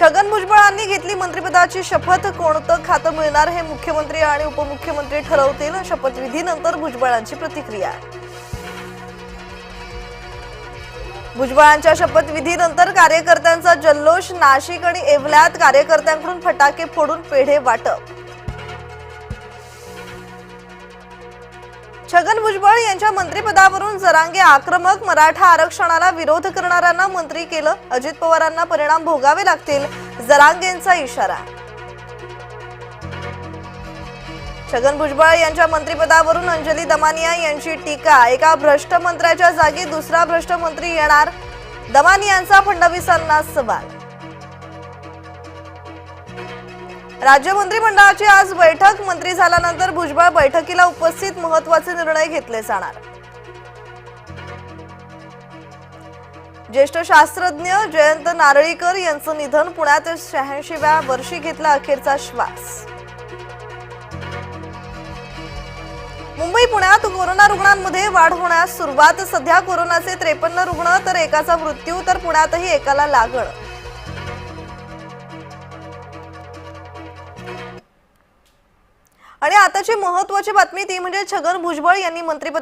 छगन भुजबळांनी घेतली मंत्रिपदाची शपथ. कोणतं खातं मिळणार हे मुख्यमंत्री आणि उपमुख्यमंत्री ठरवतील. शपथविधीनंतर भुजबळांची प्रतिक्रिया. भुजबळांच्या शपथविधीनंतर कार्यकर्त्यांचा जल्लोष नाशिक आणि येवल्यात. कार्यकर्त्यांकडून फटाके फोडून पेढे वाटप. छगन भुजबळ यांच्या मंत्रिपदावरून जरांगे आक्रमक मराठा आरक्षणाला विरोध करणाऱ्यांना मंत्री केलं. अजित पवारांना परिणाम भोगावे लागतील जरांगेंचा इशारा. छगन भुजबळ यांच्या मंत्रिपदावरून अंजली दमानिया यांची टीका. एका भ्रष्ट मंत्र्याच्या जागी दुसरा भ्रष्ट मंत्री येणार. दमानियांचा फडणवीसांना सवाल राज्य मंत्रिमंडळाची आज बैठक. मंत्री झाल्यानंतर भुजबळ बैठकीला उपस्थित महत्त्वाचे निर्णय घेतले जाणार. ज्येष्ठ शास्त्रज्ञ जयंत नारळीकर यांचं निधन पुण्यात शहाऐंशीव्या वर्षी घेतला अखेरचा श्वास. मुंबई पुण्यात कोरोना रुग्णांमध्ये वाढ होण्यास सुरुवात. सध्या कोरोनाचे त्रेपन्न रुग्ण तर एकाचा मृत्यू तर पुण्यातही एकाला लागण. आणि आताची महत्वाची बातमी ती म्हणजे छगन भुजबळ यांनी मंत्रिपदा